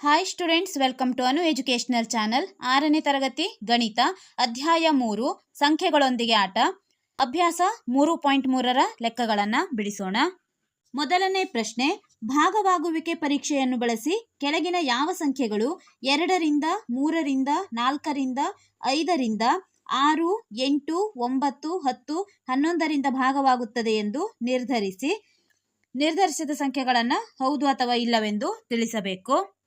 Hi students welcome to Anu educational channel ಆರನೇ ತರಗತಿ, ಗಣಿತ, ಅಧ್ಯಾಯ ಮೂರು, ಸಂಖ್ಯೆಗಳೊಂದಿಗೆ ಆಟ. ಅಭ್ಯಾಸ ಮೂರು ಪಾಯಿಂಟ್ ಮೂರರ ಲೆಕ್ಕಗಳನ್ನು ಬಿಡಿಸೋಣ. ಮೊದಲನೇ ಪ್ರಶ್ನೆ, ಭಾಗವಾಗುವಿಕೆ ಪರೀಕ್ಷೆಯನ್ನು ಬಳಸಿ ಕೆಳಗಿನ ಯಾವ ಸಂಖ್ಯೆಗಳು ಎರಡರಿಂದ ಮೂರರಿಂದ ನಾಲ್ಕರಿಂದ ಐದರಿಂದ ಆರು, ಎಂಟು, ಒಂಬತ್ತು, ಹತ್ತು, ಹನ್ನೊಂದರಿಂದ ಭಾಗವಾಗುತ್ತದೆ ಎಂದು ನಿರ್ಧರಿಸಿ, ನಿರ್ಧರಿಸಿದ ಸಂಖ್ಯೆಗಳನ್ನು ಹೌದು ಅಥವಾ ಇಲ್ಲವೆಂದು ತಿಳಿಸಬೇಕು.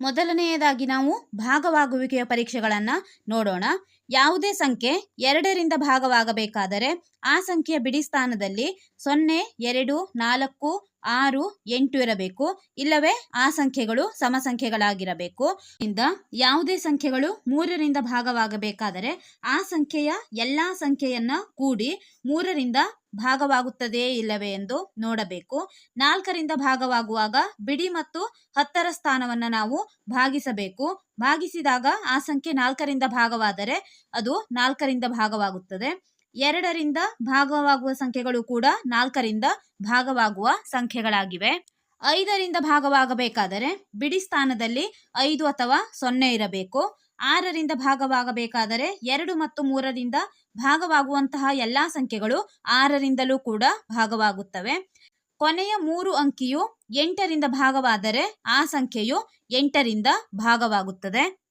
ಮೊದಲನೆಯದಾಗಿ ನಾವು ಭಾಗವಾಗುವಿಕೆಯ ಪರೀಕ್ಷೆಗಳನ್ನು ನೋಡೋಣ. ಯಾವುದೇ ಸಂಖ್ಯೆ ಎರಡರಿಂದ ಭಾಗವಾಗಬೇಕಾದರೆ ಆ ಸಂಖ್ಯೆಯ ಬಿಡಿ ಸ್ಥಾನದಲ್ಲಿ ಸೊನ್ನೆ, ಎರಡು, ನಾಲ್ಕು, ಆರು, ಎಂಟು ಇರಬೇಕು. ಇಲ್ಲವೇ ಆ ಸಂಖ್ಯೆಗಳು ಸಮ ಸಂಖ್ಯೆಗಳಾಗಿರಬೇಕು ಇಂದ ಯಾವುದೇ ಸಂಖ್ಯೆಗಳು ಮೂರರಿಂದ ಭಾಗವಾಗಬೇಕಾದರೆ ಆ ಸಂಖ್ಯೆಯ ಎಲ್ಲ ಸಂಖ್ಯೆಯನ್ನ ಕೂಡಿ ಮೂರರಿಂದ ಭಾಗವಾಗುತ್ತದೆಯೇ ಇಲ್ಲವೇ ಎಂದು ನೋಡಬೇಕು. ನಾಲ್ಕರಿಂದ ಭಾಗವಾಗುವಾಗ ಬಿಡಿ ಮತ್ತು ಹತ್ತರ ಸ್ಥಾನವನ್ನು ನಾವು ಭಾಗಿಸಬೇಕು. ಭಾಗಿಸಿದಾಗ ಆ ಸಂಖ್ಯೆ ನಾಲ್ಕರಿಂದ ಭಾಗವಾದರೆ ಅದು ನಾಲ್ಕರಿಂದ ಭಾಗವಾಗುತ್ತದೆ. ಎರಡರಿಂದ ಭಾಗವಾಗುವ ಸಂಖ್ಯೆಗಳು ಕೂಡ ನಾಲ್ಕರಿಂದ ಭಾಗವಾಗುವ ಸಂಖ್ಯೆಗಳಾಗಿವೆ. ಐದರಿಂದ ಭಾಗವಾಗಬೇಕಾದರೆ ಬಿಡಿ ಸ್ಥಾನದಲ್ಲಿ ಐದು ಅಥವಾ ಸೊನ್ನೆ ಇರಬೇಕು. ಆರರಿಂದ ಭಾಗವಾಗಬೇಕಾದರೆ ಎರಡು ಮತ್ತು ಮೂರರಿಂದ ಭಾಗವಾಗುವಂತಹ ಎಲ್ಲ ಸಂಖ್ಯೆಗಳು ಆರರಿಂದಲೂ ಕೂಡ ಭಾಗವಾಗುತ್ತವೆ. ಕೊನೆಯ ಮೂರು ಅಂಕಿಯು ಎಂಟರಿಂದ ಭಾಗವಾದರೆ ಆ ಸಂಖ್ಯೆಯು ಎಂಟರಿಂದ ಭಾಗವಾಗುತ್ತದೆ.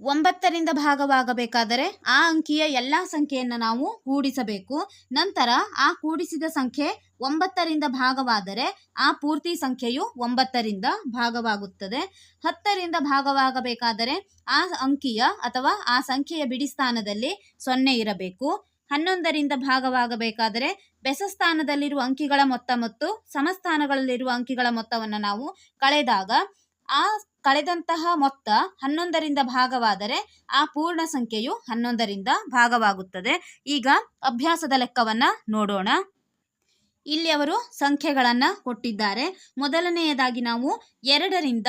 ಒಂಬತ್ತರಿಂದ ಭಾಗವಾಗಬೇಕಾದರೆ ಆ ಅಂಕಿಯ ಎಲ್ಲಾ ಸಂಖ್ಯೆಯನ್ನು ನಾವು ಕೂಡಿಸಬೇಕು. ನಂತರ ಆ ಕೂಡಿಸಿದ ಸಂಖ್ಯೆ ಒಂಬತ್ತರಿಂದ ಭಾಗವಾದರೆ ಆ ಪೂರ್ತಿ ಸಂಖ್ಯೆಯು ಒಂಬತ್ತರಿಂದ ಭಾಗವಾಗುತ್ತದೆ. ಹತ್ತರಿಂದ ಭಾಗವಾಗಬೇಕಾದರೆ ಆ ಅಂಕಿಯ ಅಥವಾ ಆ ಸಂಖ್ಯೆಯ ಬಿಡಿಸ್ಥಾನದಲ್ಲಿ ಸೊನ್ನೆ ಇರಬೇಕು. ಹನ್ನೊಂದರಿಂದ ಭಾಗವಾಗಬೇಕಾದರೆ ಬೆಸ ಸ್ಥಾನದಲ್ಲಿರುವ ಅಂಕಿಗಳ ಮೊತ್ತ ಮತ್ತು ಸಮಸ್ಥಾನಗಳಲ್ಲಿರುವ ಅಂಕಿಗಳ ಮೊತ್ತವನ್ನು ನಾವು ಕಳೆದಾಗ ಆ ಕಳೆದಂತಹ ಮೊತ್ತ ಹನ್ನೊಂದರಿಂದ ಭಾಗವಾದರೆ ಆ ಪೂರ್ಣ ಸಂಖ್ಯೆಯು ಹನ್ನೊಂದರಿಂದ ಭಾಗವಾಗುತ್ತದೆ. ಈಗ ಅಭ್ಯಾಸದ ಲೆಕ್ಕವನ್ನ ನೋಡೋಣ. ಇಲ್ಲಿ ಅವರು ಸಂಖ್ಯೆಗಳನ್ನ ಕೊಟ್ಟಿದ್ದಾರೆ. ಮೊದಲನೆಯದಾಗಿ ನಾವು ಎರಡರಿಂದ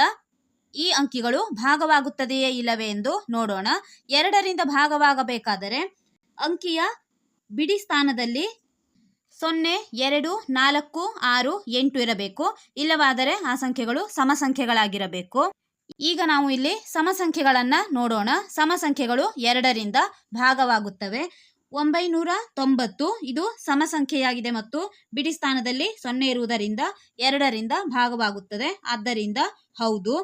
ಈ ಅಂಕಿಗಳು ಭಾಗವಾಗುತ್ತದೆಯೇ ಇಲ್ಲವೇ ಎಂದು ನೋಡೋಣ. ಎರಡರಿಂದ ಭಾಗವಾಗಬೇಕಾದರೆ ಅಂಕಿಯ ಬಿಡಿ ಸ್ಥಾನದಲ್ಲಿ ಸೊನ್ನೆ, ಎರಡು, ನಾಲ್ಕು, ಆರು, ಎಂಟು ಇರಬೇಕು. ಇಲ್ಲವಾದರೆ ಆ ಸಂಖ್ಯೆಗಳು ಸಮ ಸಂಖ್ಯೆಗಳಾಗಿರಬೇಕು ಈಗ ನಾವು ಇಲ್ಲಿ ಸಮ ಸಂಖ್ಯೆಗಳನ್ನು ನೋಡೋಣ. ಸಮಸಂಖ್ಯೆಗಳು ಎರಡರಿಂದ ಭಾಗವಾಗುತ್ತವೆ. ಒಂಬೈನೂರ ತೊಂಬತ್ತು ಇದು ಸಮಸಂಖ್ಯೆಯಾಗಿದೆ ಮತ್ತು ಬಿಡಿ ಸ್ಥಾನದಲ್ಲಿ ಸೊನ್ನೆ ಇರುವುದರಿಂದ ಎರಡರಿಂದ ಭಾಗವಾಗುತ್ತದೆ. ಆದ್ದರಿಂದ ಹೌದು.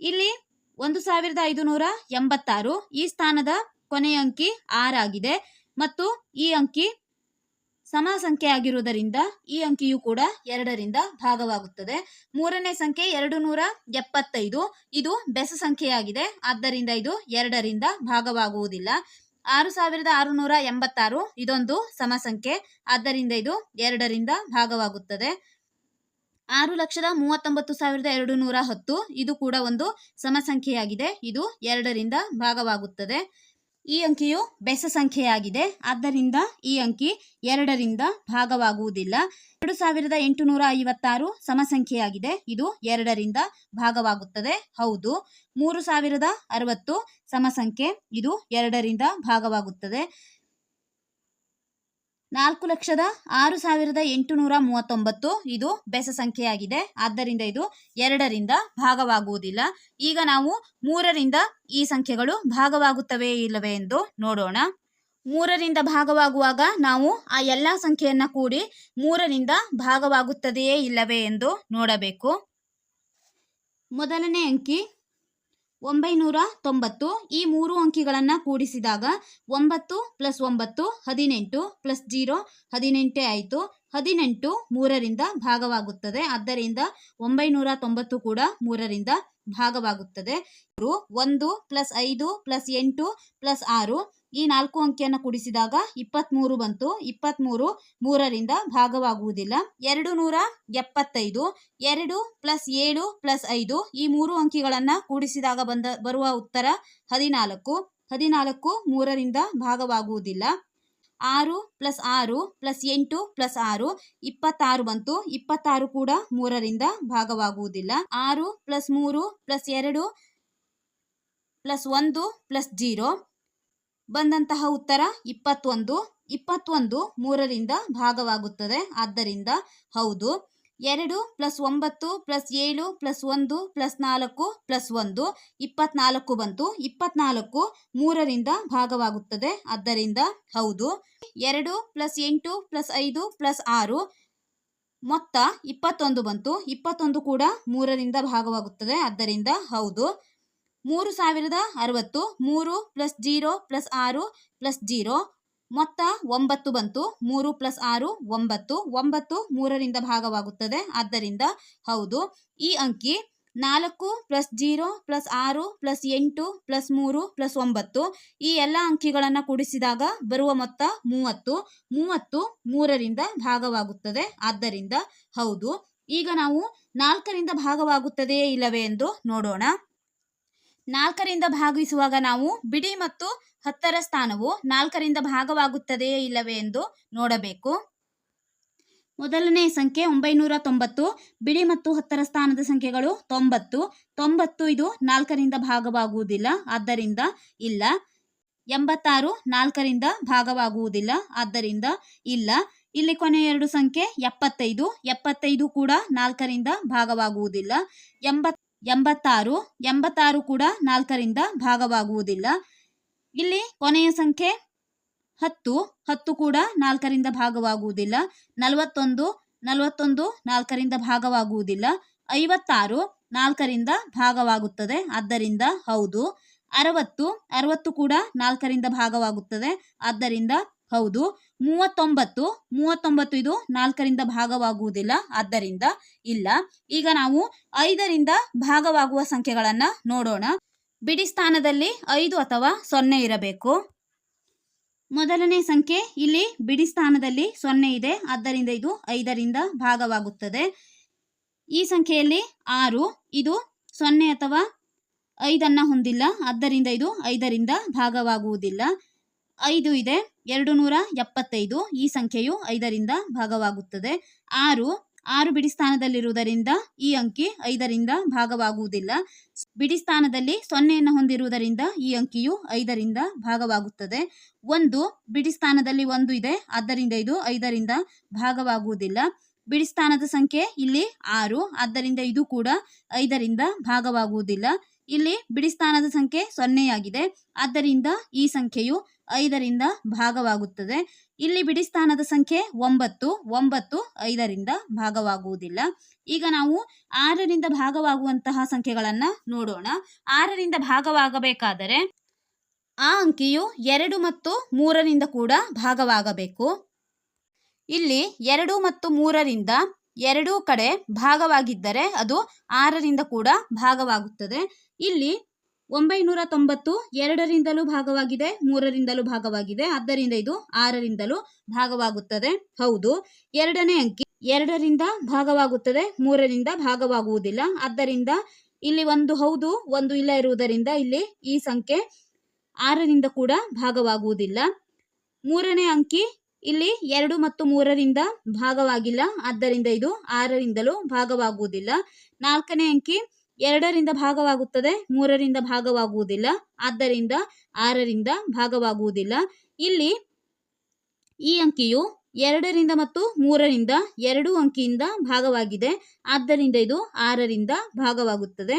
ಇಲ್ಲಿ ಒಂದು ಸಾವಿರದ ಐದುನೂರ ಎಂಬತ್ತಾರು ಈ ಸ್ಥಾನದ ಕೊನೆಯ ಅಂಕಿ ಆರಾಗಿದೆ ಮತ್ತು ಈ ಅಂಕಿ ಸಮ ಸಂಖ್ಯೆ ಆಗಿರುವುದರಿಂದ ಈ ಅಂಕಿಯು ಕೂಡ ಎರಡರಿಂದ ಭಾಗವಾಗುತ್ತದೆ. ಮೂರನೇ ಸಂಖ್ಯೆ ಎರಡು ನೂರ ಎಪ್ಪತ್ತೈದು ಇದು ಬೆಸ ಸಂಖ್ಯೆಯಾಗಿದೆ. ಆದ್ದರಿಂದ ಇದು ಎರಡರಿಂದ ಭಾಗವಾಗುವುದಿಲ್ಲ. ಆರು ಸಾವಿರದ ಆರುನೂರ ಎಂಬತ್ತಾರು ಇದೊಂದು ಸಮ ಸಂಖ್ಯೆ ಆದ್ದರಿಂದ ಇದು ಎರಡರಿಂದ ಭಾಗವಾಗುತ್ತದೆ. ಆರು ಲಕ್ಷದ ಮೂವತ್ತೊಂಬತ್ತು ಸಾವಿರದ ಎರಡು ನೂರ ಹತ್ತು ಇದು ಕೂಡ ಒಂದು ಸಮ ಸಂಖ್ಯೆಯಾಗಿದೆ ಇದು ಎರಡರಿಂದ ಭಾಗವಾಗುತ್ತದೆ. ಈ ಅಂಕಿಯು ಬೆಸ ಸಂಖ್ಯೆಯಾಗಿದೆ ಆದ್ದರಿಂದ ಈ ಅಂಕಿ ಎರಡರಿಂದ ಭಾಗವಾಗುವುದಿಲ್ಲ. ಎರಡು ಸಾವಿರದ ಎಂಟುನೂರ ಐವತ್ತಾರು ಸಮಸಂಖ್ಯೆಯಾಗಿದೆ. ಇದು ಎರಡರಿಂದ ಭಾಗವಾಗುತ್ತದೆ. ಹೌದು. ಮೂರು ಸಾವಿರದ ಅರವತ್ತು ಸಮಸಂಖ್ಯೆ. ಇದು ಎರಡರಿಂದ ಭಾಗವಾಗುತ್ತದೆ. ನಾಲ್ಕು ಲಕ್ಷದ ಆರು ಸಾವಿರದ ಎಂಟುನೂರ ಮೂವತ್ತೊಂಬತ್ತು. ಇದು ಬೆಸ ಸಂಖ್ಯೆಯಾಗಿದೆ. ಆದ್ದರಿಂದ ಇದು ಎರಡರಿಂದ ಭಾಗವಾಗುವುದಿಲ್ಲ. ಈಗ ನಾವು ಮೂರರಿಂದ ಈ ಸಂಖ್ಯೆಗಳು ಭಾಗವಾಗುತ್ತವೆ ಇಲ್ಲವೇ ಎಂದು ನೋಡೋಣ. ಮೂರರಿಂದ ಭಾಗವಾಗುವಾಗ ನಾವು ಆ ಎಲ್ಲ ಸಂಖ್ಯೆಯನ್ನು ಕೂಡಿ ಮೂರರಿಂದ ಭಾಗವಾಗುತ್ತದೆಯೇ ಇಲ್ಲವೇ ಎಂದು ನೋಡಬೇಕು. ಮೊದಲನೇ ಅಂಕಿ ಒಂಬೈನೂರ ತೊಂಬತ್ತು ಈ ಮೂರು ಅಂಕಿಗಳನ್ನು ಕೂಡಿಸಿದಾಗ ಒಂಬತ್ತು ಪ್ಲಸ್ ಒಂಬತ್ತು ಹದಿನೆಂಟು ಪ್ಲಸ್ ಜೀರೋ ಹದಿನೆಂಟೇ ಆಯಿತು. ಹದಿನೆಂಟು ಮೂರರಿಂದ ಭಾಗವಾಗುತ್ತದೆ. ಆದ್ದರಿಂದ ಒಂಬೈನೂರ ತೊಂಬತ್ತು ಕೂಡ ಮೂರರಿಂದ ಭಾಗವಾಗುತ್ತದೆ. ಒಂದು ಪ್ಲಸ್ ಐದು ಪ್ಲಸ್ ಎಂಟು ಪ್ಲಸ್ ಆರು ಈ ನಾಲ್ಕು ಅಂಕಿಯನ್ನು ಕೂಡಿಸಿದಾಗ ಇಪ್ಪತ್ತ್ಮೂರು ಬಂತು. ಇಪ್ಪತ್ತ್ಮೂರು ಮೂರರಿಂದ ಭಾಗವಾಗುವುದಿಲ್ಲ. ಎರಡು ನೂರ ಎಪ್ಪತ್ತೈದು, ಎರಡು ಪ್ಲಸ್ ಏಳು ಪ್ಲಸ್ ಐದು ಈ ಮೂರು ಅಂಕಿಗಳನ್ನು ಕೂಡಿಸಿದಾಗ ಬಂದ, ಬರುವ ಉತ್ತರ ಹದಿನಾಲ್ಕು. ಹದಿನಾಲ್ಕು ಮೂರರಿಂದ ಭಾಗವಾಗುವುದಿಲ್ಲ. ಆರು ಪ್ಲಸ್ ಆರು ಪ್ಲಸ್ ಎಂಟು ಪ್ಲಸ್ ಆರು ಇಪ್ಪತ್ತಾರು ಬಂತು. ಇಪ್ಪತ್ತಾರು ಕೂಡ ಮೂರರಿಂದ ಭಾಗವಾಗುವುದಿಲ್ಲ. ಆರು ಪ್ಲಸ್ ಮೂರು ಪ್ಲಸ್ ಎರಡು ಪ್ಲಸ್ ಒಂದು ಪ್ಲಸ್ ಜೀರೋ. ಬಂದಂತಹ ಉತ್ತರ ಇಪ್ಪತ್ತೊಂದು ಇಪ್ಪತ್ತೊಂದು ಮೂರರಿಂದ ಭಾಗವಾಗುತ್ತದೆ. ಆದ್ದರಿಂದ ಹೌದು, ಎರಡು ಪ್ಲಸ್ ಒಂಬತ್ತು ಪ್ಲಸ್ ಏಳು ಪ್ಲಸ್ ಒಂದು ಪ್ಲಸ್ ನಾಲ್ಕು ಪ್ಲಸ್ ಒಂದು, ಇಪ್ಪತ್ನಾಲ್ಕು ಬಂತು. ಇಪ್ಪತ್ನಾಲ್ಕು ಮೂರರಿಂದ ಭಾಗವಾಗುತ್ತದೆ. ಆದ್ದರಿಂದ ಹೌದು, ಎರಡು ಪ್ಲಸ್ ಎಂಟು ಪ್ಲಸ್ ಐದು ಪ್ಲಸ್ ಆರು, ಮೊತ್ತ ಇಪ್ಪತ್ತೊಂದು ಬಂತು. ಇಪ್ಪತ್ತೊಂದು ಕೂಡ ಮೂರರಿಂದ ಭಾಗವಾಗುತ್ತದೆ. ಆದ್ದರಿಂದ ಹೌದು ಮೂರು ಸಾವಿರದ ಅರವತ್ತು, ಮೂರು ಪ್ಲಸ್ ಜೀರೋ ಪ್ಲಸ್ ಆರು ಪ್ಲಸ್ ಜೀರೋ, ಮೊತ್ತ ಒಂಬತ್ತು ಬಂತು, ಮೂರು ಪ್ಲಸ್ ಆರು ಒಂಬತ್ತು ಒಂಬತ್ತು ಮೂರರಿಂದ ಭಾಗವಾಗುತ್ತದೆ. ಆದ್ದರಿಂದ ಹೌದು, ಈ ಅಂಕಿ ನಾಲ್ಕು ಪ್ಲಸ್ ಜೀರೋ ಪ್ಲಸ್ ಆರು ಪ್ಲಸ್ ಎಂಟು ಪ್ಲಸ್ ಮೂರು ಪ್ಲಸ್ ಒಂಬತ್ತು, ಈ ಎಲ್ಲ ಅಂಕಿಗಳನ್ನು ಕೂಡಿಸಿದಾಗ ಬರುವ ಮೊತ್ತ ಮೂವತ್ತು ಮೂವತ್ತು ಮೂರರಿಂದ ಭಾಗವಾಗುತ್ತದೆ. ಆದ್ದರಿಂದ ಹೌದು, ಈಗ ನಾವು ನಾಲ್ಕರಿಂದ ಭಾಗವಾಗುತ್ತದೆಯೇ ಇಲ್ಲವೇ ಎಂದು ನೋಡೋಣ. ನಾಲ್ಕರಿಂದ ಭಾಗಿಸುವಾಗ ನಾವು ಬಿಡಿ ಮತ್ತು ಹತ್ತರ ಸ್ಥಾನವು ನಾಲ್ಕರಿಂದ ಭಾಗವಾಗುತ್ತದೆಯೇ ಇಲ್ಲವೇ ಎಂದು ನೋಡಬೇಕು. ಮೊದಲನೇ ಸಂಖ್ಯೆ ಒಂಬೈನೂರ ತೊಂಬತ್ತು, ಬಿಡಿ ಮತ್ತು ಹತ್ತರ ಸ್ಥಾನದ ಸಂಖ್ಯೆಗಳು ತೊಂಬತ್ತು ತೊಂಬತ್ತು ಇದು ನಾಲ್ಕರಿಂದ ಭಾಗವಾಗುವುದಿಲ್ಲ, ಆದ್ದರಿಂದ ಇಲ್ಲ. ಎಂಬತ್ತಾರು ನಾಲ್ಕರಿಂದ ಭಾಗವಾಗುವುದಿಲ್ಲ, ಆದ್ದರಿಂದ ಇಲ್ಲ. ಇಲ್ಲಿ ಕೊನೆಯ ಎರಡು ಸಂಖ್ಯೆ ಎಪ್ಪತ್ತೈದು ಎಪ್ಪತ್ತೈದು ಕೂಡ ನಾಲ್ಕರಿಂದ ಭಾಗವಾಗುವುದಿಲ್ಲ. ಎಂಬತ್ ಎಂಬತ್ತಾರು ಎಂಬತ್ತಾರು ಕೂಡ ನಾಲ್ಕರಿಂದ ಭಾಗವಾಗುವುದಿಲ್ಲ. ಇಲ್ಲಿ ಕೊನೆಯ ಸಂಖ್ಯೆ ಹತ್ತು ಹತ್ತು ಕೂಡ ನಾಲ್ಕರಿಂದ ಭಾಗವಾಗುವುದಿಲ್ಲ. ನಲವತ್ತೊಂದು ನಲವತ್ತೊಂದು ನಾಲ್ಕರಿಂದ ಭಾಗವಾಗುವುದಿಲ್ಲ. ಐವತ್ತಾರು ನಾಲ್ಕರಿಂದ ಭಾಗವಾಗುತ್ತದೆ. ಆದ್ದರಿಂದ ಹೌದು. ಅರವತ್ತು ಅರವತ್ತು ಕೂಡ ನಾಲ್ಕರಿಂದ ಭಾಗವಾಗುತ್ತದೆ. ಆದ್ದರಿಂದ ಹೌದು. ಮೂವತ್ತೊಂಬತ್ತು ಮೂವತ್ತೊಂಬತ್ತು ಇದು ನಾಲ್ಕರಿಂದ ಭಾಗವಾಗುವುದಿಲ್ಲ, ಆದ್ದರಿಂದ ಇಲ್ಲ. ಈಗ ನಾವು ಐದರಿಂದ ಭಾಗವಾಗುವ ಸಂಖ್ಯೆಗಳನ್ನು ನೋಡೋಣ. ಬಿಡಿ ಸ್ಥಾನದಲ್ಲಿ ಐದು ಅಥವಾ ಸೊನ್ನೆ ಇರಬೇಕು. ಮೊದಲನೇ ಸಂಖ್ಯೆ, ಇಲ್ಲಿ ಬಿಡಿ ಸ್ಥಾನದಲ್ಲಿ ಸೊನ್ನೆ ಇದೆ, ಆದ್ದರಿಂದ ಇದು ಐದರಿಂದ ಭಾಗವಾಗುತ್ತದೆ. ಈ ಸಂಖ್ಯೆಯಲ್ಲಿ ಆರು, ಇದು ಸೊನ್ನೆ ಅಥವಾ ಐದನ್ನು ಹೊಂದಿಲ್ಲ, ಆದ್ದರಿಂದ ಇದು ಐದರಿಂದ ಭಾಗವಾಗುವುದಿಲ್ಲ. ಐದು ಇದೆ. ಎರಡು ನೂರ ಎಪ್ಪತ್ತೈದು. ಈ ಸಂಖ್ಯೆಯು ಐದರಿಂದ ಭಾಗವಾಗುತ್ತದೆ. ಆರು ಆರು ಬಿಡಿ ಸ್ಥಾನದಲ್ಲಿರುವುದರಿಂದ ಈ ಅಂಕಿ ಐದರಿಂದ ಭಾಗವಾಗುವುದಿಲ್ಲ. ಬಿಡಿ ಸ್ಥಾನದಲ್ಲಿ ಸೊನ್ನೆಯನ್ನು ಹೊಂದಿರುವುದರಿಂದ ಈ ಅಂಕಿಯು ಐದರಿಂದ ಭಾಗವಾಗುತ್ತದೆ. ಒಂದು, ಬಿಡಿ ಸ್ಥಾನದಲ್ಲಿ ಒಂದು ಇದೆ. ಆದ್ದರಿಂದ ಇದು ಐದರಿಂದ ಭಾಗವಾಗುವುದಿಲ್ಲ. ಬಿಡಿ ಸ್ಥಾನದ ಸಂಖ್ಯೆ ಇಲ್ಲಿ ಆರು. ಆದ್ದರಿಂದ ಇದು ಕೂಡ ಐದರಿಂದ ಭಾಗವಾಗುವುದಿಲ್ಲ. ಇಲ್ಲಿ ಬಿಡಿ ಸ್ಥಾನದ ಸಂಖ್ಯೆ ಸೊನ್ನೆಯಾಗಿದೆ. ಆದ್ದರಿಂದ ಈ ಸಂಖ್ಯೆಯು ಐದರಿಂದ ಭಾಗವಾಗುತ್ತದೆ. ಇಲ್ಲಿ ಬಿಡಿ ಸ್ಥಾನದ ಸಂಖ್ಯೆ ಒಂಬತ್ತು ಒಂಬತ್ತು ಐದರಿಂದ ಭಾಗವಾಗುವುದಿಲ್ಲ. ಈಗ ನಾವು ಆರರಿಂದ ಭಾಗವಾಗುವಂತಹ ಸಂಖ್ಯೆಗಳನ್ನು ನೋಡೋಣ. ಆರರಿಂದ ಭಾಗವಾಗಬೇಕಾದರೆ ಆ ಅಂಕಿಯು ಎರಡು ಮತ್ತು ಮೂರರಿಂದ ಕೂಡ ಭಾಗವಾಗಬೇಕು. ಇಲ್ಲಿ ಎರಡು ಮತ್ತು ಮೂರರಿಂದ ಎರಡೂ ಕಡೆ ಭಾಗವಾಗಿದ್ದರೆ ಅದು ಆರರಿಂದ ಕೂಡ ಭಾಗವಾಗುತ್ತದೆ. ಇಲ್ಲಿ ಒಂಬೈನೂರ ತೊಂಬತ್ತು ಎರಡರಿಂದಲೂ ಭಾಗವಾಗಿದೆ, ಮೂರರಿಂದಲೂ ಭಾಗವಾಗಿದೆ, ಆದ್ದರಿಂದ ಇದು ಆರರಿಂದಲೂ ಭಾಗವಾಗುತ್ತದೆ. ಹೌದು, ಎರಡನೇ ಅಂಕಿ ಎರಡರಿಂದ ಭಾಗವಾಗುತ್ತದೆ, ಮೂರರಿಂದ ಭಾಗವಾಗುವುದಿಲ್ಲ. ಆದ್ದರಿಂದ ಇಲ್ಲಿ ಒಂದು ಹೌದು, ಒಂದು ಇಲ್ಲ ಇರುವುದರಿಂದ ಇಲ್ಲಿ ಈ ಸಂಖ್ಯೆ ಆರರಿಂದ ಕೂಡ ಭಾಗವಾಗುವುದಿಲ್ಲ. ಮೂರನೇ ಅಂಕಿ ಇಲ್ಲಿ ಎರಡು ಮತ್ತು ಮೂರರಿಂದ ಭಾಗವಾಗಿಲ್ಲ, ಆದ್ದರಿಂದ ಇದು ಆರರಿಂದಲೂ ಭಾಗವಾಗುವುದಿಲ್ಲ. ನಾಲ್ಕನೇ ಅಂಕಿ ಎರಡರಿಂದ ಭಾಗವಾಗುತ್ತದೆ, ಮೂರರಿಂದ ಭಾಗವಾಗುವುದಿಲ್ಲ, ಆದ್ದರಿಂದ ಆರರಿಂದ ಭಾಗವಾಗುವುದಿಲ್ಲ. ಇಲ್ಲಿ ಈ ಅಂಕಿಯು ಎರಡರಿಂದ ಮತ್ತು ಮೂರರಿಂದ ಎರಡು ಅಂಕಿಯಿಂದ ಭಾಗವಾಗಿದೆ, ಆದ್ದರಿಂದ ಇದು ಆರರಿಂದ ಭಾಗವಾಗುತ್ತದೆ.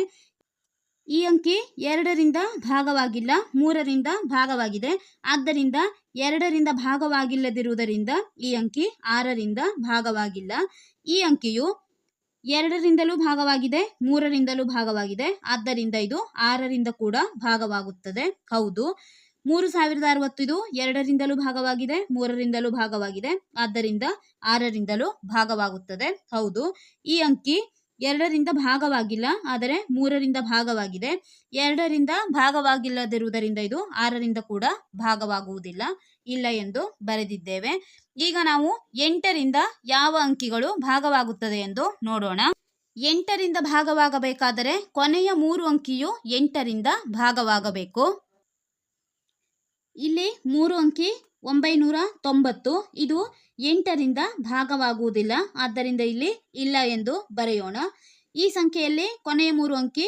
ಈ ಅಂಕಿ ಎರಡರಿಂದ ಭಾಗವಾಗಿಲ್ಲ, ಮೂರರಿಂದ ಭಾಗವಾಗಿದೆ, ಆದ್ದರಿಂದ ಎರಡರಿಂದ ಭಾಗವಾಗಿಲ್ಲದಿರುವುದರಿಂದ ಈ ಅಂಕಿ ಆರರಿಂದ ಭಾಗವಾಗಿಲ್ಲ. ಈ ಅಂಕಿಯು ಎರಡರಿಂದಲೂ ಭಾಗವಾಗಿದೆ, ಮೂರರಿಂದಲೂ ಭಾಗವಾಗಿದೆ. ಆದ್ದರಿಂದ ಇದು ಆರರಿಂದ ಕೂಡ ಭಾಗವಾಗುತ್ತದೆ. ಹೌದು, ಮೂರು ಸಾವಿರದ ಅರವತ್ತು ಇದು ಎರಡರಿಂದಲೂ ಭಾಗವಾಗಿದೆ, ಮೂರರಿಂದಲೂ ಭಾಗವಾಗಿದೆ. ಆದ್ದರಿಂದ ಆರರಿಂದಲೂ ಭಾಗವಾಗುತ್ತದೆ. ಹೌದು, ಈ ಅಂಕಿ ಎರಡರಿಂದ ಭಾಗವಾಗಿಲ್ಲ, ಆದರೆ ಮೂರರಿಂದ ಭಾಗವಾಗಿದೆ. ಎರಡರಿಂದ ಭಾಗವಾಗಿಲ್ಲದಿರುವುದರಿಂದ ಇದು ಆರರಿಂದ ಕೂಡ ಭಾಗವಾಗುವುದಿಲ್ಲ. ಇಲ್ಲ ಎಂದು ಬರೆದಿದ್ದೇವೆ. ಈಗ ನಾವು ಎಂಟರಿಂದ ಯಾವ ಅಂಕಿಗಳು ಭಾಗವಾಗುತ್ತದೆ ಎಂದು ನೋಡೋಣ. ಎಂಟರಿಂದ ಭಾಗವಾಗಬೇಕಾದರೆ ಕೊನೆಯ ಮೂರು ಅಂಕಿಯು ಎಂಟರಿಂದ ಭಾಗವಾಗಬೇಕು. ಇಲ್ಲಿ ಮೂರು ಅಂಕಿ ಒಂಬೈನೂರ ತೊಂಬತ್ತು ಇದು ಎಂಟರಿಂದ ಭಾಗವಾಗುವುದಿಲ್ಲ. ಆದ್ದರಿಂದ ಇಲ್ಲಿ ಇಲ್ಲ ಎಂದು ಬರೆಯೋಣ. ಈ ಸಂಖ್ಯೆಯಲ್ಲಿ ಕೊನೆಯ ಮೂರು ಅಂಕಿ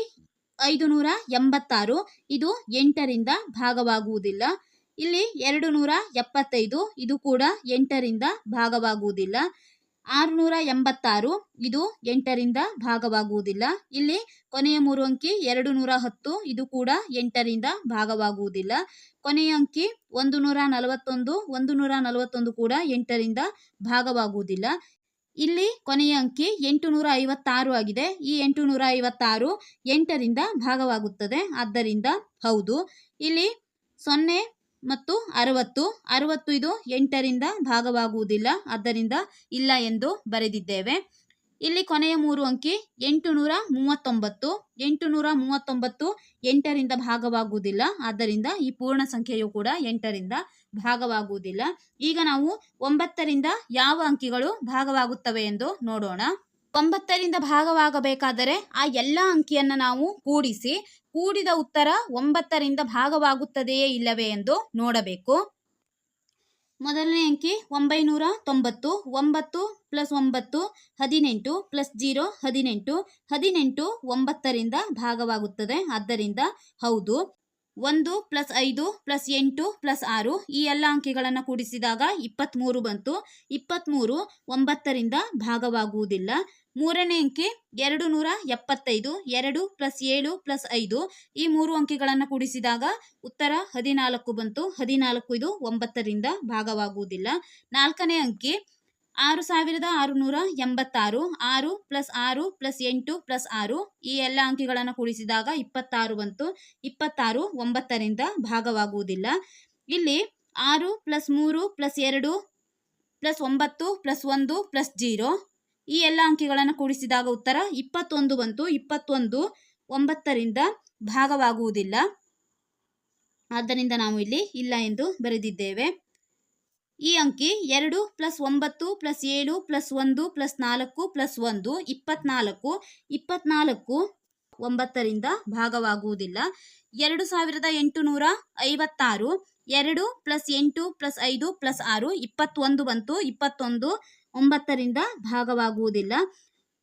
ಐದು ನೂರ ಎಂಬತ್ತಾರು ಇದು ಎಂಟರಿಂದ ಭಾಗವಾಗುವುದಿಲ್ಲ. ಇಲ್ಲಿ ಎರಡು ನೂರ ಎಪ್ಪತ್ತೈದು ಇದು ಕೂಡ ಎಂಟರಿಂದ ಭಾಗವಾಗುವುದಿಲ್ಲ. ಆರುನೂರ ಎಂಬತ್ತಾರು ಇದು ಎಂಟರಿಂದ ಭಾಗವಾಗುವುದಿಲ್ಲ. ಇಲ್ಲಿ ಕೊನೆಯ ಮೂರು ಅಂಕಿ ಎರಡು ನೂರ ಹತ್ತು ಇದು ಕೂಡ ಎಂಟರಿಂದ ಭಾಗವಾಗುವುದಿಲ್ಲ. ಕೊನೆಯ ಅಂಕಿ ಒಂದು ನೂರ ನಲವತ್ತೊಂದು ಒಂದು ನೂರ ನಲವತ್ತೊಂದು ಕೂಡ ಎಂಟರಿಂದ ಭಾಗವಾಗುವುದಿಲ್ಲ. ಇಲ್ಲಿ ಕೊನೆಯ ಅಂಕಿ ಎಂಟು ನೂರ ಐವತ್ತಾರು ಆಗಿದೆ. ಈ ಎಂಟು ನೂರ ಐವತ್ತಾರು ಎಂಟರಿಂದ ಭಾಗವಾಗುತ್ತದೆ. ಆದ್ದರಿಂದ ಹೌದು. ಇಲ್ಲಿ ಸೊನ್ನೆ ಮತ್ತು ಅರವತ್ತು ಅರವತ್ತು ಇದು ಎಂಟರಿಂದ ಭಾಗವಾಗುವುದಿಲ್ಲ, ಆದ್ದರಿಂದ ಇಲ್ಲ ಎಂದು ಬರೆದಿದ್ದೇವೆ. ಇಲ್ಲಿ ಕೊನೆಯ ಮೂರು ಅಂಕಿ ಎಂಟು ನೂರ ಮೂವತ್ತೊಂಬತ್ತು ಎಂಟು ನೂರ ಮೂವತ್ತೊಂಬತ್ತು ಎಂಟರಿಂದ ಭಾಗವಾಗುವುದಿಲ್ಲ, ಆದ್ದರಿಂದ ಈ ಪೂರ್ಣ ಸಂಖ್ಯೆಯು ಕೂಡ ಎಂಟರಿಂದ ಭಾಗವಾಗುವುದಿಲ್ಲ. ಈಗ ನಾವು ಒಂಬತ್ತರಿಂದ ಯಾವ ಅಂಕಿಗಳು ಭಾಗವಾಗುತ್ತವೆ ಎಂದು ನೋಡೋಣ. ಒಂಬತ್ತರಿಂದ ಭಾಗವಾಗಬೇಕಾದರೆ ಆ ಎಲ್ಲ ಅಂಕಿಯನ್ನು ನಾವು ಕೂಡಿಸಿ ಕೂಡಿದ ಉತ್ತರ ಒಂಬತ್ತರಿಂದ ಭಾಗವಾಗುತ್ತದೆಯೇ ಇಲ್ಲವೇ ಎಂದು ನೋಡಬೇಕು. ಮೊದಲನೇ ಅಂಕಿ ಒಂಬೈನೂರ ತೊಂಬತ್ತು, ಒಂಬತ್ತು ಪ್ಲಸ್ ಒಂಬತ್ತು, ಹದಿನೆಂಟು ಪ್ಲಸ್ ಜೀರೋ, ಹದಿನೆಂಟು ಹದಿನೆಂಟು, ಒಂಬತ್ತರಿಂದ ಭಾಗವಾಗುತ್ತದೆ. ಆದ್ದರಿಂದ ಹೌದು. ಒಂದು ಪ್ಲಸ್ ಐದು ಪ್ಲಸ್ ಎಂಟು ಪ್ಲಸ್ ಆರು ಈ ಎಲ್ಲ ಅಂಕಿಗಳನ್ನು ಕೂಡಿಸಿದಾಗ ಇಪ್ಪತ್ತ್ಮೂರು ಬಂತು. ಇಪ್ಪತ್ತ್ಮೂರು ಒಂಬತ್ತರಿಂದ ಭಾಗವಾಗುವುದಿಲ್ಲ. ಮೂರನೇ ಅಂಕಿ ಎರಡು ನೂರ ಎಪ್ಪತ್ತೈದು, ಎರಡು ಪ್ಲಸ್ ಏಳು ಪ್ಲಸ್ ಐದು ಈ ಮೂರು ಅಂಕಿಗಳನ್ನು ಕೂಡಿಸಿದಾಗ ಉತ್ತರ ಹದಿನಾಲ್ಕು ಬಂತು. ಹದಿನಾಲ್ಕು ಇದು ಒಂಬತ್ತರಿಂದ ಭಾಗವಾಗುವುದಿಲ್ಲ. ನಾಲ್ಕನೇ ಅಂಕಿ ಆರು ಸಾವಿರದ ಆರುನೂರ ಎಂಬತ್ತಾರು, ಆರು ಪ್ಲಸ್ ಆರು ಪ್ಲಸ್ ಎಂಟು ಪ್ಲಸ್ ಆರು ಈ ಎಲ್ಲ ಅಂಕಿಗಳನ್ನು ಕೂಡಿಸಿದಾಗ ಇಪ್ಪತ್ತಾರು ಬಂತು. ಇಪ್ಪತ್ತಾರು ಒಂಬತ್ತರಿಂದ ಭಾಗವಾಗುವುದಿಲ್ಲ. ಇಲ್ಲಿ ಆರು ಪ್ಲಸ್ ಮೂರು ಪ್ಲಸ್ ಎರಡು ಪ್ಲಸ್ ಒಂಬತ್ತು ಪ್ಲಸ್ ಒಂದು ಪ್ಲಸ್ ಜೀರೋ ಈ ಎಲ್ಲ ಅಂಕಿಗಳನ್ನು ಕೂಡಿಸಿದಾಗ ಉತ್ತರ ಇಪ್ಪತ್ತೊಂದು ಬಂತು. ಇಪ್ಪತ್ತೊಂದು ಒಂಬತ್ತರಿಂದ ಭಾಗವಾಗುವುದಿಲ್ಲ. ಆದ್ದರಿಂದ ನಾವು ಇಲ್ಲಿ ಇಲ್ಲ ಎಂದು ಬರೆದಿದ್ದೇವೆ. ಈ ಅಂಕಿ ಎರಡು ಪ್ಲಸ್ ಒಂಬತ್ತು ಪ್ಲಸ್ ಏಳು ಪ್ಲಸ್ ಒಂದು ಪ್ಲಸ್ ನಾಲ್ಕು ಪ್ಲಸ್ ಒಂದು ಇಪ್ಪತ್ನಾಲ್ಕು. ಇಪ್ಪತ್ನಾಲ್ಕು ಒಂಬತ್ತರಿಂದ ಭಾಗವಾಗುವುದಿಲ್ಲ. ಎರಡು ಸಾವಿರದ ಎಂಟುನೂರ ಐವತ್ತಾರು. ಎರಡು ಪ್ಲಸ್ ಎಂಟು ಪ್ಲಸ್ ಐದು ಪ್ಲಸ್ ಆರು ಇಪ್ಪತ್ತೊಂದು ಬಂತು. ಇಪ್ಪತ್ತೊಂದು ಒಂಬತ್ತರಿಂದ ಭಾಗವಾಗುವುದಿಲ್ಲ.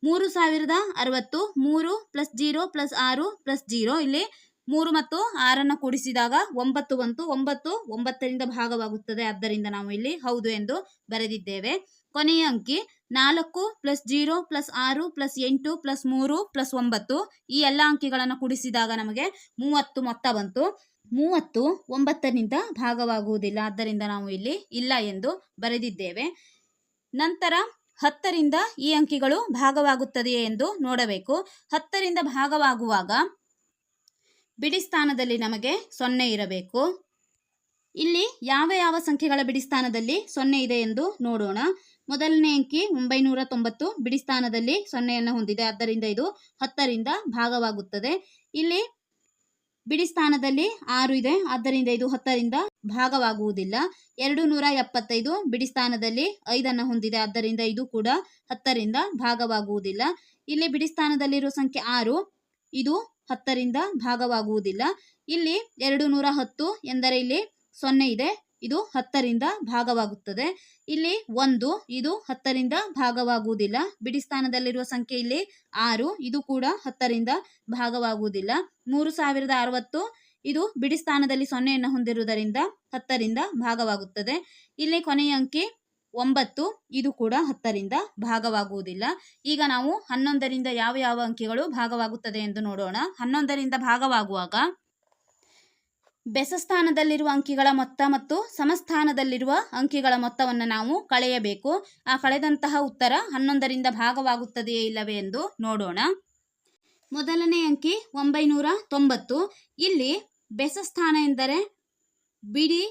ಮೂರು ಸಾವಿರದ ಅರವತ್ತು. ಮೂರು ಪ್ಲಸ್ ಜೀರೋ ಪ್ಲಸ್ ಆರು ಪ್ಲಸ್ ಜೀರೋ. ಇಲ್ಲಿ ಮೂರು ಮತ್ತು ಆರನ್ನು ಕೂಡಿಸಿದಾಗ ಒಂಬತ್ತು ಬಂತು ಒಂಬತ್ತು, ಒಂಬತ್ತರಿಂದ ಭಾಗವಾಗುತ್ತದೆ. ಆದ್ದರಿಂದ ನಾವು ಇಲ್ಲಿ ಹೌದು ಎಂದು ಬರೆದಿದ್ದೇವೆ. ಕೊನೆಯ ಅಂಕಿ ನಾಲ್ಕು ಪ್ಲಸ್ ಜೀರೋ ಪ್ಲಸ್ ಆರು ಪ್ಲಸ್ ಎಂಟು ಪ್ಲಸ್ ಮೂರು ಪ್ಲಸ್ ಒಂಬತ್ತು. ಈ ಎಲ್ಲ ಅಂಕಿಗಳನ್ನು ಕೂಡಿಸಿದಾಗ ನಮಗೆ ಮೂವತ್ತು ಮೊತ್ತ ಬಂತು. ಮೂವತ್ತು ಒಂಬತ್ತರಿಂದ ಭಾಗವಾಗುವುದಿಲ್ಲ. ಆದ್ದರಿಂದ ನಾವು ಇಲ್ಲಿ ಇಲ್ಲ ಎಂದು ಬರೆದಿದ್ದೇವೆ. ನಂತರ ಹತ್ತರಿಂದ ಈ ಅಂಕಿಗಳು ಭಾಗವಾಗುತ್ತದೆಯೇ ಎಂದು ನೋಡಬೇಕು. ಹತ್ತರಿಂದ ಭಾಗವಾಗುವಾಗ ಬಿಡಿ ಸ್ಥಾನದಲ್ಲಿ ನಮಗೆ ಸೊನ್ನೆ ಇರಬೇಕು. ಇಲ್ಲಿ ಯಾವ ಯಾವ ಸಂಖ್ಯೆಗಳ ಬಿಡಿ ಸ್ಥಾನದಲ್ಲಿ ಸೊನ್ನೆ ಇದೆ ಎಂದು ನೋಡೋಣ. ಮೊದಲನೇ ಅಂಕಿ ಒಂಬೈನೂರ ತೊಂಬತ್ತು ಬಿಡಿ ಸ್ಥಾನದಲ್ಲಿ ಸೊನ್ನೆಯನ್ನು ಹೊಂದಿದೆ. ಆದ್ದರಿಂದ ಇದು ಹತ್ತರಿಂದ ಭಾಗವಾಗುತ್ತದೆ. ಇಲ್ಲಿ ಬಿಡಿ ಸ್ಥಾನದಲ್ಲಿ ಆರು ಇದೆ. ಆದ್ದರಿಂದ ಇದು ಹತ್ತರಿಂದ ಭಾಗವಾಗುವುದಿಲ್ಲ. ಎರಡು ನೂರ ಎಪ್ಪತ್ತೈದು ಬಿಡಿ ಸ್ಥಾನದಲ್ಲಿ ಐದನ್ನು ಹೊಂದಿದೆ. ಆದ್ದರಿಂದ ಇದು ಕೂಡ ಹತ್ತರಿಂದ ಭಾಗವಾಗುವುದಿಲ್ಲ. ಇಲ್ಲಿ ಬಿಡಿ ಸ್ಥಾನದಲ್ಲಿರುವ ಸಂಖ್ಯೆ ಆರು. ಇದು ಹತ್ತರಿಂದ ಭಾಗವಾಗುವುದಿಲ್ಲ. ಇಲ್ಲಿ ಎರಡು ನೂರ ಹತ್ತು ಎಂದರೆ ಇಲ್ಲಿ ಸೊನ್ನೆ ಇದೆ. ಇದು ಹತ್ತರಿಂದ ಭಾಗವಾಗುತ್ತದೆ. ಇಲ್ಲಿ ಒಂದು, ಇದು ಹತ್ತರಿಂದ ಭಾಗವಾಗುವುದಿಲ್ಲ. ಬಿಡಿ ಸ್ಥಾನದಲ್ಲಿರುವ ಸಂಖ್ಯೆ ಇಲ್ಲಿ ಆರು, ಇದು ಕೂಡ ಹತ್ತರಿಂದ ಭಾಗವಾಗುವುದಿಲ್ಲ. ಮೂರು ಸಾವಿರದ ಅರವತ್ತು, ಇದು ಬಿಡಿ ಸ್ಥಾನದಲ್ಲಿ ಸೊನ್ನೆಯನ್ನು ಹೊಂದಿರುವುದರಿಂದ ಹತ್ತರಿಂದ ಭಾಗವಾಗುತ್ತದೆ. ಇಲ್ಲಿ ಕೊನೆಯ ಅಂಕಿ ಒಂಬತ್ತು, ಇದು ಕೂಡ ಹತ್ತರಿಂದ ಭಾಗವಾಗುವುದಿಲ್ಲ. ಈಗ ನಾವು ಹನ್ನೊಂದರಿಂದ ಯಾವ ಯಾವ ಅಂಕಿಗಳು ಭಾಗವಾಗುತ್ತದೆ ಎಂದು ನೋಡೋಣ. ಹನ್ನೊಂದರಿಂದ ಭಾಗವಾಗುವಾಗ ಬೆಸಸ್ಥಾನದಲ್ಲಿರುವ ಅಂಕಿಗಳ ಮೊತ್ತ ಮತ್ತು ಸಮಸ್ಥಾನದಲ್ಲಿರುವ ಅಂಕಿಗಳ ಮೊತ್ತವನ್ನು ನಾವು ಕಳೆಯಬೇಕು. ಆ ಕಳೆದಂತಹ ಉತ್ತರ ಹನ್ನೊಂದರಿಂದ ಭಾಗವಾಗುತ್ತದೆಯೇ ಇಲ್ಲವೇ ಎಂದು ನೋಡೋಣ. ಮೊದಲನೇ ಅಂಕಿ ಒಂಬೈನೂರ ತೊಂಬತ್ತು. ಇಲ್ಲಿ ಬೆಸಸ್ಥಾನ ಎಂದರೆ ಬಿಡಿ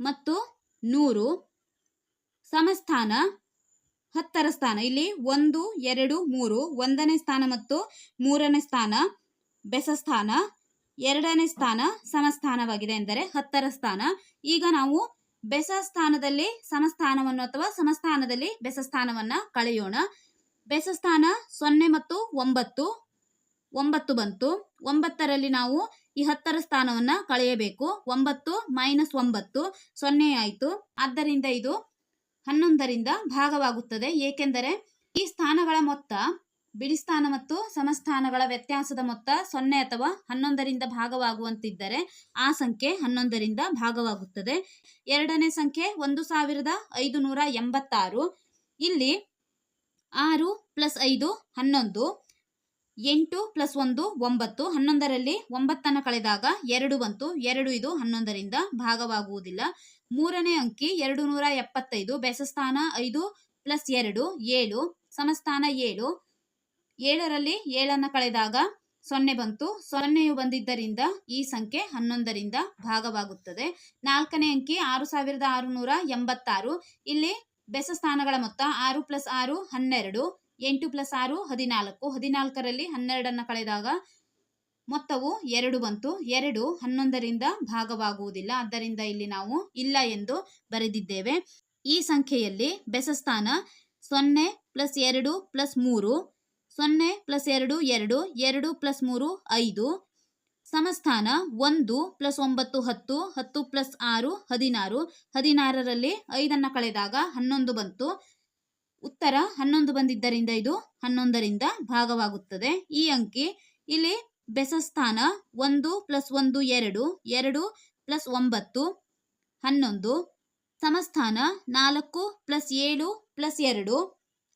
ಮತ್ತು ನೂರು. ಸಮಸ್ಥಾನ ಹತ್ತರ ಸ್ಥಾನ. ಇಲ್ಲಿ ಒಂದು, ಎರಡು, ಮೂರು, ಒಂದನೇ ಸ್ಥಾನ ಮತ್ತು ಮೂರನೇ ಸ್ಥಾನ ಬೆಸಸ್ಥಾನ ಎರಡನೇ ಸ್ಥಾನ ಸಮಸ್ಥಾನವಾಗಿದೆ ಎಂದರೆ ಹತ್ತರ ಸ್ಥಾನ. ಈಗ ನಾವು ಬೆಸ ಸ್ಥಾನದಲ್ಲಿ ಸಮಸ್ಥಾನವನ್ನು ಅಥವಾ ಸಮಸ್ಥಾನದಲ್ಲಿ ಬೆಸಸ್ಥಾನವನ್ನ ಕಳೆಯೋಣ. ಬೆಸಸ್ಥಾನ ಸೊನ್ನೆ ಮತ್ತು ಒಂಬತ್ತು ಒಂಬತ್ತು ಬಂತು. ಒಂಬತ್ತರಲ್ಲಿ ನಾವು ಈ ಹತ್ತರ ಸ್ಥಾನವನ್ನು ಕಳೆಯಬೇಕು. ಒಂಬತ್ತು ಮೈನಸ್ ಒಂಬತ್ತು ಸೊನ್ನೆ ಆಯಿತು. ಆದ್ದರಿಂದ ಇದು ಹನ್ನೊಂದರಿಂದ ಭಾಗವಾಗುತ್ತದೆ. ಏಕೆಂದರೆ ಈ ಸ್ಥಾನಗಳ ಮೊತ್ತ ಬಿಡಿಸ್ಥಾನ ಮತ್ತು ಸಮಸ್ಥಾನಗಳ ವ್ಯತ್ಯಾಸದ ಮೊತ್ತ ಸೊನ್ನೆ ಅಥವಾ ಹನ್ನೊಂದರಿಂದ ಭಾಗವಾಗುವಂತಿದ್ದರೆ ಆ ಸಂಖ್ಯೆ ಹನ್ನೊಂದರಿಂದ ಭಾಗವಾಗುತ್ತದೆ. ಎರಡನೇ ಸಂಖ್ಯೆ ಒಂದು ಸಾವಿರದ ಐದು ನೂರ ಎಂಬತ್ತಾರು. ಇಲ್ಲಿ ಆರು ಪ್ಲಸ್ ಐದು ಹನ್ನೊಂದು. ಎಂಟು ಪ್ಲಸ್ ಒಂದು ಒಂಬತ್ತು, ಹನ್ನೊಂದರಲ್ಲಿ ಒಂಬತ್ತನ್ನು ಕಳೆದಾಗ ಎರಡು ಬಂತು. ಎರಡು ಇದು ಹನ್ನೊಂದರಿಂದ ಭಾಗವಾಗುವುದಿಲ್ಲ. ಮೂರನೇ ಅಂಕಿ ಎರಡು ನೂರ ಎಪ್ಪತ್ತೈದು, ಬೆಸಸ್ಥಾನ ಐದು ಪ್ಲಸ್ ಎರಡು, ಏಳು, ಸಮಸ್ಥಾನ ಏಳು. ಏಳರಲ್ಲಿ ಏಳನ್ನು ಕಳೆದಾಗ ಸೊನ್ನೆ ಬಂತು. ಸೊನ್ನೆಯು ಬಂದಿದ್ದರಿಂದ ಈ ಸಂಖ್ಯೆ ಹನ್ನೊಂದರಿಂದ ಭಾಗವಾಗುತ್ತದೆ. ನಾಲ್ಕನೇ ಅಂಕಿ ಆರು ಸಾವಿರದ ಆರುನೂರ ಎಂಬತ್ತಾರು. ಇಲ್ಲಿ ಬೆಸ ಸ್ಥಾನಗಳ ಮೊತ್ತ ಆರು ಪ್ಲಸ್ ಆರು ಹನ್ನೆರಡು. ಎಂಟು ಪ್ಲಸ್ ಆರು, ಹದಿನಾಲ್ಕು. ಹದಿನಾಲ್ಕರಲ್ಲಿ ಹನ್ನೆರಡನ್ನು ಕಳೆದಾಗ ಮೊತ್ತವು ಎರಡು ಬಂತು. ಎರಡು ಹನ್ನೊಂದರಿಂದ ಭಾಗವಾಗುವುದಿಲ್ಲ. ಆದ್ದರಿಂದ ಇಲ್ಲಿ ನಾವು ಇಲ್ಲ ಎಂದು ಬರೆದಿದ್ದೇವೆ. ಈ ಸಂಖ್ಯೆಯಲ್ಲಿ ಬೆಸಸ್ಥಾನ ಸೊನ್ನೆ ಪ್ಲಸ್ ಎರಡು ಪ್ಲಸ್ ಮೂರು, ಸೊನ್ನೆ ಪ್ಲಸ್ ಎರಡು ಎರಡು ಎರಡು ಪ್ಲಸ್ ಮೂರು ಐದು. ಸಮಸ್ಥಾನ ಒಂದು ಪ್ಲಸ್ ಒಂಬತ್ತು ಹತ್ತು ಹತ್ತು ಪ್ಲಸ್ ಆರು ಹದಿನಾರು. ಹದಿನಾರರಲ್ಲಿ ಐದನ್ನು ಕಳೆದಾಗ ಹನ್ನೊಂದು ಬಂತು. ಉತ್ತರ ಹನ್ನೊಂದು ಬಂದಿದ್ದರಿಂದ ಇದು ಹನ್ನೊಂದರಿಂದ ಭಾಗವಾಗುತ್ತದೆ. ಈ ಅಂಕಿ ಇಲ್ಲಿ ಬೆಸಸ್ಥಾನ ಒಂದು ಪ್ಲಸ್ ಒಂದು ಎರಡು ಎರಡು ಪ್ಲಸ್ ಒಂಬತ್ತು, ಹನ್ನೊಂದು, ಸಮಸ್ಥಾನ ನಾಲ್ಕು ಪ್ಲಸ್ ಏಳು ಪ್ಲಸ್ ಎರಡು,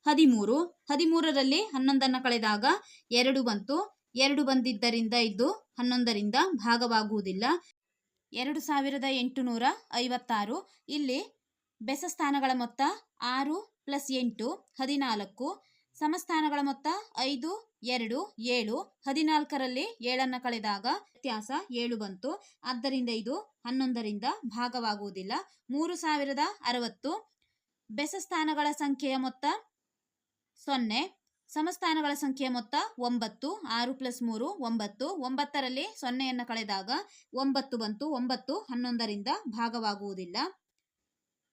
ಹದಿಮೂರು, ಹದಿಮೂರರಲ್ಲಿ ಹನ್ನೊಂದನ್ನು ಕಳೆದಾಗ ಎರಡು ಬಂತು. ಎರಡು ಬಂದಿದ್ದರಿಂದ ಇದು ಹನ್ನೊಂದರಿಂದ ಭಾಗವಾಗುವುದಿಲ್ಲ. ಎರಡು ಸಾವಿರದ ಎಂಟುನೂರ ಐವತ್ತಾರು, ಇಲ್ಲಿ ಬೆಸಸ್ಥಾನಗಳ ಮೊತ್ತ ಆರು ಪ್ಲಸ್ ಎಂಟು, ಹದಿನಾಲ್ಕು, ಸಮಸ್ಥಾನಗಳ ಮೊತ್ತ ಐದು, ಎರಡು, ಏಳು, ಹದಿನಾಲ್ಕರಲ್ಲಿ ಏಳನ್ನು ಕಳೆದಾಗ ವ್ಯತ್ಯಾಸ ಏಳು ಬಂತು. ಆದ್ದರಿಂದ ಇದು ಹನ್ನೊಂದರಿಂದ ಭಾಗವಾಗುವುದಿಲ್ಲ. ಮೂರು ಸಾವಿರದ ಅರವತ್ತು, ಬೆಸಸ್ಥಾನಗಳ ಸಂಖ್ಯೆಯ ಮೊತ್ತ ಸೊನ್ನೆ, ಸಮಸ್ಥಾನಗಳ ಸಂಖ್ಯೆಯ ಮೊತ್ತ ಒಂಬತ್ತು, ಆರು ಪ್ಲಸ್ ಮೂರು, ಒಂಬತ್ತು, ಒಂಬತ್ತರಲ್ಲಿ ಸೊನ್ನೆಯನ್ನು ಕಳೆದಾಗ ಒಂಬತ್ತು ಬಂತು. ಒಂಬತ್ತು ಹನ್ನೊಂದರಿಂದ ಭಾಗವಾಗುವುದಿಲ್ಲ.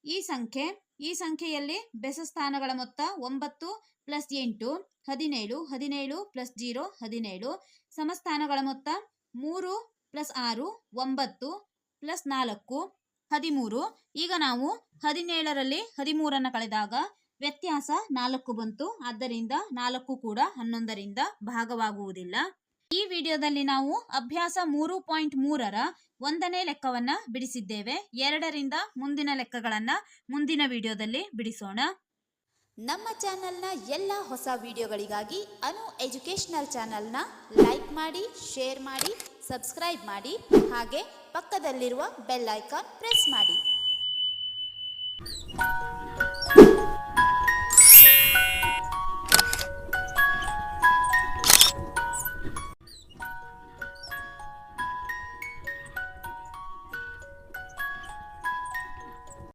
ಈ ಸಂಖ್ಯೆ, ಈ ಸಂಖ್ಯೆಯಲ್ಲಿ ಬೆಸ ಸ್ಥಾನಗಳ ಮೊತ್ತ ಒಂಬತ್ತು ಪ್ಲಸ್ ಎಂಟು, ಹದಿನೇಳು ಹದಿನೇಳು ಪ್ಲಸ್ ಜೀರೋ, ಹದಿನೇಳು. ಸಮಸ್ಥಾನಗಳ ಮೊತ್ತ ಮೂರು ಪ್ಲಸ್ ಆರು, ಒಂಬತ್ತು ಪ್ಲಸ್ ನಾಲ್ಕು, ಹದಿಮೂರು. ಈಗ ನಾವು ಹದಿನೇಳರಲ್ಲಿ ಹದಿಮೂರನ್ನು ಕಳೆದಾಗ ವ್ಯತ್ಯಾಸ ನಾಲ್ಕು ಬಂತು. ಆದ್ದರಿಂದ ನಾಲ್ಕು ಕೂಡ ಹನ್ನೊಂದರಿಂದ ಭಾಗವಾಗುವುದಿಲ್ಲ. ಈ ವಿಡಿಯೋದಲ್ಲಿ ನಾವು ಅಭ್ಯಾಸ ಮೂರು ಪಾಯಿಂಟ್ ಮೂರರ ಒಂದನೇ ಲೆಕ್ಕವನ್ನ ಬಿಡಿಸಿದ್ದೇವೆ. ಎರಡರಿಂದ ಮುಂದಿನ ಲೆಕ್ಕಗಳನ್ನ ಮುಂದಿನ ವಿಡಿಯೋದಲ್ಲಿ ಬಿಡಿಸೋಣ. ನಮ್ಮ ಚಾನೆಲ್ನ ಎಲ್ಲ ಹೊಸ ವಿಡಿಯೋಗಳಿಗಾಗಿ ಅನು ಎಜುಕೇಶನಲ್ ಚಾನೆಲ್ನ ಲೈಕ್ ಮಾಡಿ, ಶೇರ್ ಮಾಡಿ, ಸಬ್ಸ್ಕ್ರೈಬ್ ಮಾಡಿ, ಹಾಗೆ ಪಕ್ಕದಲ್ಲಿರುವ ಬೆಲ್ ಐಕಾನ್ ಪ್ರೆಸ್ ಮಾಡಿ.